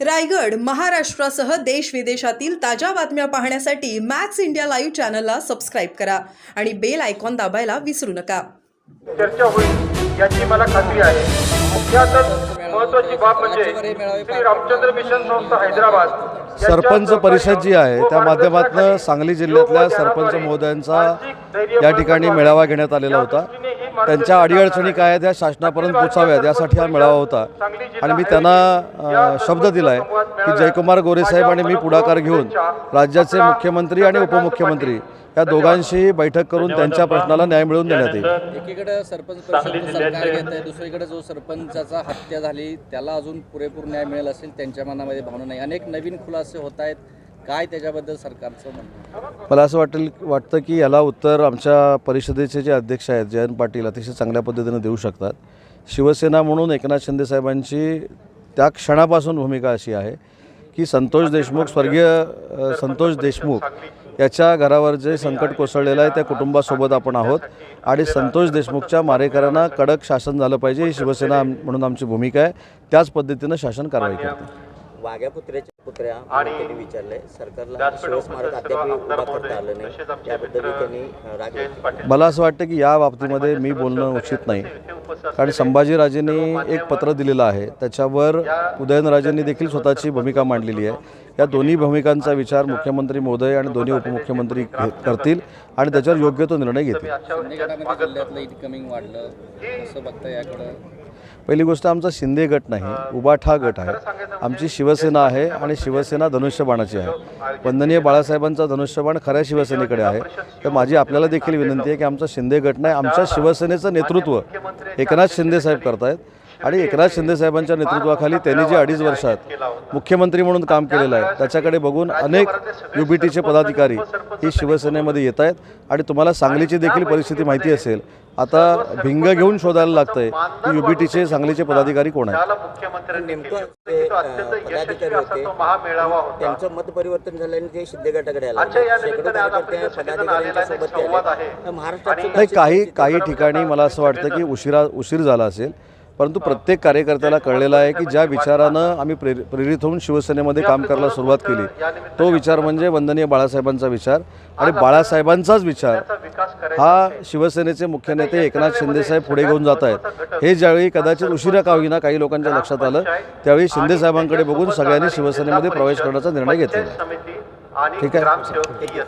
रायगड महाराष्ट्रासह देश विदेशातील ताज्या बातम्या पाहण्यासाठी मॅक्स इंडिया लाईव्ह चॅनलला सबस्क्राईब करा आणि बेल आयकॉन दाबायला विसरू नका. चर्चा होईल याची मला खात्री आहे. मुख्यातच महत्वाची बाब म्हणजे श्री रामचंद्र मिशन संस्था हैदराबाद. सरपंच परिषद जी आहे त्या माध्यमातून सांगली जिल्ह्यातल्या सरपंच महोदयांचा या ठिकाणी मेळावा घेण्यात आलेला होता. त्यांच्या अडीअडचणी काय आहेत या शासनापर्यंत पोचाव्यात यासाठी हा मेळावा होता. आणि मी त्यांना शब्द दिला आहे की जयकुमार गोरेसाहेब आणि मी पुढाकार घेऊन राज्याचे मुख्यमंत्री आणि उपमुख्यमंत्री या दोघांशी बैठक करून त्यांच्या प्रश्नाला न्याय मिळवून देण्यात येईल. एकीकडे सरपंच सरकार घेत आहे दुसरीकडे जो सरपंचाचा हत्या झाली त्याला अजून पुरेपूर न्याय मिळेल असेल त्यांच्या मनामध्ये भावना नाही. अनेक नवीन खुलासे होत आहेत. काय त्याच्याबद्दल सरकारचं म्हणणं? मला असं वाटेल वाटतं की याला उत्तर आमच्या परिषदेचे जे अध्यक्ष आहेत जयंत पाटील अतिशय चांगल्या पद्धतीनं देऊ शकतात. शिवसेना म्हणून एकनाथ शिंदे साहेबांची त्या क्षणापासून भूमिका अशी आहे की संतोष देशमुख स्वर्गीय संतोष देशमुख याच्या घरावर जे संकट कोसळलेलं आहे त्या कुटुंबासोबत आपण आहोत. आणि संतोष देशमुखच्या मारेकऱ्यांना कडक शासन झालं पाहिजे ही शिवसेना म्हणून आमची भूमिका आहे. त्याच पद्धतीनं शासन कारवाई करते. वाघ्या पुत्र्याच्या पुत्र्या म्हणून त्यांनी विचारलंय. सरकारला शिवस्मारक अद्याप उभा करता आलं नाही. त्याबद्दल त्यांनी अं, राग व्यक्त केला. मला असं वाटतं की या बाबतीमध्ये मी बोलणं उचित नाही. कारण संभाजीराजेंनी एक पत्र दिलेलं आहे. त्याच्यावर उदयनराजेंनी देखील स्वतःची भूमिका मांडलेली आहे. या दोन्ही भूमिकांचा विचार मुख्यमंत्री महोदय आणि दोन्ही उपमुख्यमंत्री घे- करतील आणि त्याच्यावर योग्य तो निर्णय घेतील. जिल्ह्यातलं इन्कमिंग वाढलं कसं बघता याकडं. पहिली गोष्ट आमचा शिंदे गट नाही उबाठा गट आहे. आमची शिवसेना आहे आणि शिवसेना धनुष्यबाणाची आहे. वंदनीय बाळासाहेबांचा धनुष्यबाण खऱ्या शिवसेनेकडे आहे. तर माझी आपल्याला देखील विनंती आहे की आमचा शिंदे गट नाही आमच्या शिवसेनेचं नेतृत्व एकनाथ शिंदे साहेब करतायत. आणि एकनाथ शिंदे साहेबांच्या नेतृत्वाखाली त्यांनी जे अडीच वर्षात मुख्यमंत्री म्हणून काम केलेलं आहे त्याच्याकडे बघून अनेक यू बी टीचे पदाधिकारी ही शिवसेनेमध्ये येत आहेत आणि तुम्हाला सांगलीची देखील परिस्थिती माहिती असेल आता भिंग घेऊन शोधायला लागतंय. की यू बी टीचे सांगलीचे पदाधिकारी कोण आहेत? नेमकं पदाधिकारी होते. त्यांचं मत परिवर्तन झाल्याने ते शिंदे गटाकडे आले. शेकडो कार्यकर्ते पदाधिकाऱ्यांच्या सोबत महाराष्ट्रात काही काही ठिकाणी मला असं वाटतं की उशिरा उशीर झाला असेल. परंतु प्रत्येक कार्यकर्त्याला कळलेलं आहे की ज्या विचारानं आम्ही प्रेर प्रेरित होऊन शिवसेनेमध्ये काम करायला सुरुवात केली तो विचार म्हणजे वंदनीय बाळासाहेबांचा विचार आणि बाळासाहेबांचाच विचार. हा शिवसेनेचे मुख्य नेते एकनाथ शिंदेसाहेब पुढे घेऊन जात आहेत. हे ज्यावेळी कदाचित उशिरा का होईना काही लोकांच्या लक्षात आलं त्यावेळी शिंदे साहेबांकडे बघून सगळ्यांनी शिवसेनेमध्ये प्रवेश करण्याचा निर्णय घेतलेला ठीक आहे.